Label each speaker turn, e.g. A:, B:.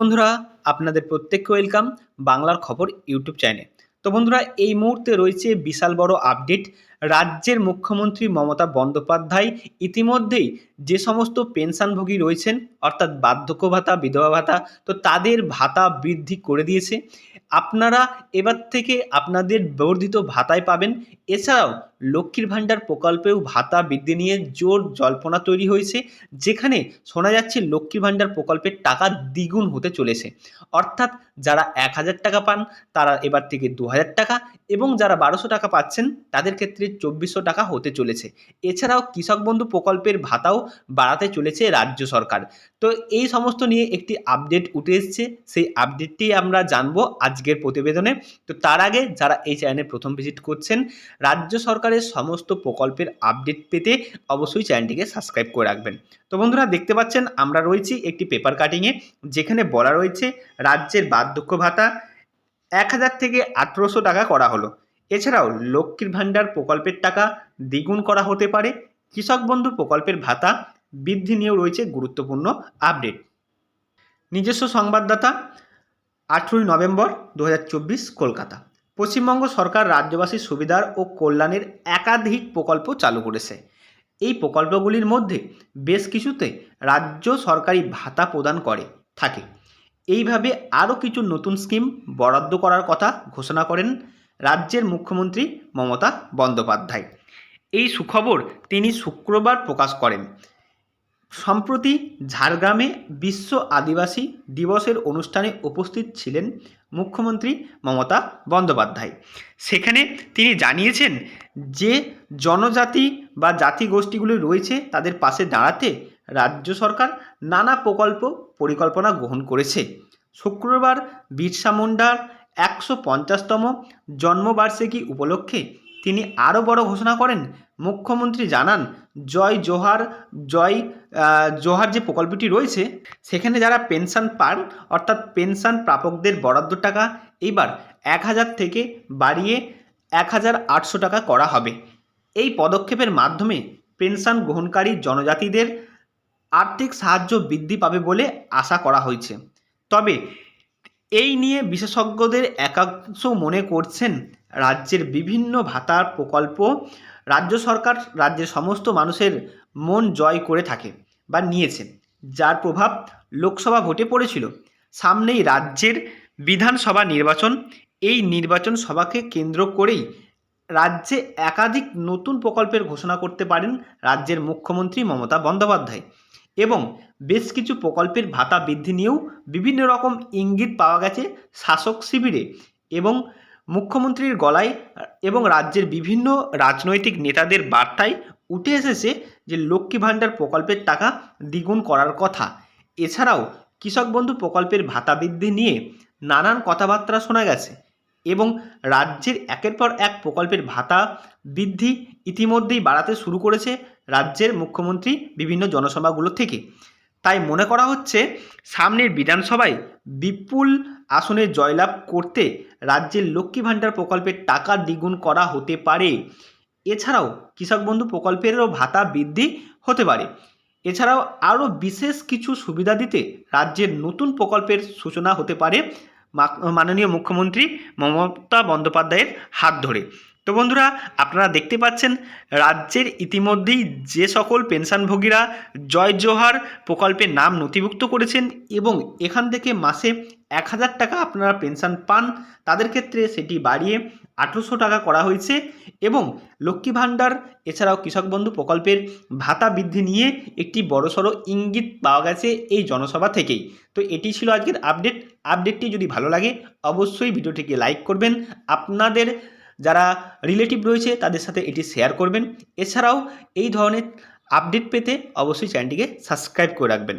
A: বন্ধুরা, আপনাদের প্রত্যেককে ওয়েলকাম বাংলার খবর ইউটিউব চ্যানেল তো বন্ধুরা, এই মুহূর্তে রয়েছে বিশাল বড় আপডেট রাজ্যের মুখ্যমন্ত্রী মমতা বন্দ্যোপাধ্যায় ইতিমধ্যেই যে সমস্ত পেনশনভোগী রয়েছেন, অর্থাৎ বার্ধক্য ভাতা, বিধবা ভাতা, তো তাদের ভাতা বৃদ্ধি করে দিয়েছে। আপনারা এবার থেকে আপনাদের বর্ধিত ভাতায় পাবেন। এছাড়াও লক্ষ্মীর ভাণ্ডার প্রকল্পেও ভাতা বৃদ্ধি নিয়ে জোর জল্পনা তৈরি হয়েছে, যেখানে শোনা যাচ্ছে লক্ষ্মীর ভাণ্ডার প্রকল্পের টাকা দ্বিগুণ হতে চলেছে। অর্থাৎ যারা এক হাজার টাকা পান, তারা এবার থেকে দু হাজার টাকা এবং যারা বারোশো টাকা পাচ্ছেন, তাদের ক্ষেত্রে চব্বিশশো টাকা হতে চলেছে। এছাড়াও কৃষক বন্ধু প্রকল্পের ভাতাও বাড়াতে চলেছে রাজ্য সরকার। তো এই সমস্ত নিয়ে একটি আপডেট উঠে এসছে। সেই আপডেটটি আমরা জানব আজকের প্রতিবেদনে। তো তার আগে যারা এই চ্যানেলে প্রথম ভিজিট করছেন, রাজ্য সরকারের সমস্ত প্রকল্পের আপডেট পেতে অবশ্যই চ্যানেলটিকে সাবস্ক্রাইব করে রাখবেন। তো বন্ধুরা, দেখতে পাচ্ছেন আমরা রয়েছি একটি পেপার কাটিংয়ে যেখানে বলা রয়েছে রাজ্যের বার্ধক্য ভাতা এক হাজার থেকে আঠেরোশো টাকা করা হলো। এছাড়াও লক্ষ্মীর ভাণ্ডার প্রকল্পের টাকা দ্বিগুণ করা হতে পারে। কৃষক বন্ধু প্রকল্পের ভাতা বৃদ্ধি নিয়েও রয়েছে গুরুত্বপূর্ণ আপডেট। নিজস্ব সংবাদদাতা, আঠেরোই নভেম্বর দু হাজার চব্বিশ কলকাতা। পশ্চিমবঙ্গ সরকার রাজ্যবাসীর সুবিধার ও কল্যাণের একাধিক প্রকল্প চালু করেছে। এই প্রকল্পগুলির মধ্যে বেশ কিছুতে রাজ্য সরকারি ভাতা প্রদান করে, থাকে। এইভাবে আরও কিছু নতুন স্কিম বরাদ্দ করার কথা ঘোষণা করেন রাজ্যের মুখ্যমন্ত্রী মমতা বন্দ্যোপাধ্যায়। এই সুখবর তিনি শুক্রবার প্রকাশ করেন। সম্প্রতি ঝাড়গ্রামে বিশ্ব আদিবাসী দিবসের অনুষ্ঠানে উপস্থিত ছিলেন মুখ্যমন্ত্রী মমতা বন্দ্যোপাধ্যায়। সেখানে তিনি জানিয়েছেন যে, জনজাতি বা জাতিগোষ্ঠীগুলি রয়েছে তাদের পাশে দাঁড়াতে রাজ্য সরকার নানা প্রকল্প পরিকল্পনা গ্রহণ করেছে। শুক্রবার বিরসা মুন্ডার একশো পঞ্চাশতম জন্মবার্ষিকী উপলক্ষে তিনি আরও বড় ঘোষণা করেন। মুখ্যমন্ত্রী জানান, জয় জোহার জয় জোহার যে প্রকল্পটি রয়েছে, সেখানে যারা পেনশন পান, অর্থাৎ পেনশন প্রাপকদের বরাদ্দ টাকা, এইবার এক হাজার থেকে বাড়িয়ে এক হাজার আটশো টাকা করা হবে। এই পদক্ষেপের মাধ্যমে পেনশন গ্রহণকারী জনজাতিদের আর্থিক সাহায্য বৃদ্ধি পাবে বলে আশা করা হয়েছে। তবে এই নিয়ে বিশেষজ্ঞদের একাংশ মনে করছেন রাজ্যের বিভিন্ন ভাতার প্রকল্প রাজ্য সরকার রাজ্যের সমস্ত মানুষের মন জয় করে থাকে বা নিয়েছে। যার প্রভাব লোকসভা ভোটে পড়েছিল। সামনেই রাজ্যের বিধানসভা নির্বাচন। এই নির্বাচন সভাকে কেন্দ্র করেই রাজ্যে একাধিক নতুন প্রকল্পের ঘোষণা করতে পারেন রাজ্যের মুখ্যমন্ত্রী মমতা বন্দ্যোপাধ্যায়। এবং বেশ কিছু প্রকল্পের ভাতা বৃদ্ধি নিয়েও বিভিন্ন রকম ইঙ্গিত পাওয়া গেছে শাসক শিবিরে। এবং মুখ্যমন্ত্রীর গলায় এবং রাজ্যের বিভিন্ন রাজনৈতিক নেতাদের বার্তায় উঠে এসেছে যে লক্ষ্মী ভাণ্ডার প্রকল্পের টাকা দ্বিগুণ করার কথা। এছাড়াও কৃষক বন্ধু প্রকল্পের ভাতা বৃদ্ধি নিয়ে নানান কথাবার্তা শোনা গেছে এবং রাজ্যের একের পর এক প্রকল্পের ভাতা বৃদ্ধি ইতিমধ্যেই বাড়াতে শুরু করেছে রাজ্যের মুখ্যমন্ত্রী বিভিন্ন জনসভাগুলো থেকে। তাই মনে করা হচ্ছে সামনের বিধানসভায় বিপুল আসনে জয়লাভ করতে রাজ্যের লক্ষ্মী ভাণ্ডার প্রকল্পের টাকা দ্বিগুণ করা হতে পারে। এছাড়াও কৃষক বন্ধু প্রকল্পেরও ভাতা বৃদ্ধি হতে পারে। এছাড়াও আরও বিশেষ কিছু সুবিধা দিতে রাজ্যের নতুন প্রকল্পের সূচনা হতে পারে। মাননীয় মুখ্যমন্ত্রী মমতা বন্দ্যোপাধ্যায়ের হাত ধরে। তো বন্ধুরা, আপনারা দেখতে পাচ্ছেন, রাজ্যের ইতিমধ্যেই যে সকল পেনশনভোগীরা জয় জোহার প্রকল্পের নাম নথিভুক্ত করেছেন এবং এখান থেকে মাসে এক হাজার টাকা আপনারা পেনশন পান, তাদের ক্ষেত্রে সেটি বাড়িয়ে আঠেরোশো টাকা করা হয়েছে এবং লক্ষ্মী ভাণ্ডার, এছাড়াও কৃষক বন্ধু প্রকল্পের ভাতা বৃদ্ধি নিয়ে একটি বড়সড় ইঙ্গিত পাওয়া গেছে এই জনসভা থেকেই। তো এটি ছিল আজকের আপডেট। আপডেটটি যদি ভালো লাগে, অবশ্যই ভিডিওটিকে লাইক করবেন। আপনাদের যারা রিলেটিভ রয়েছে তাদের সাথে এটি শেয়ার করবেন। এছাড়াও এই ধরনের আপডেট পেতে অবশ্যই চ্যানেলটিকে সাবস্ক্রাইব করে রাখবেন।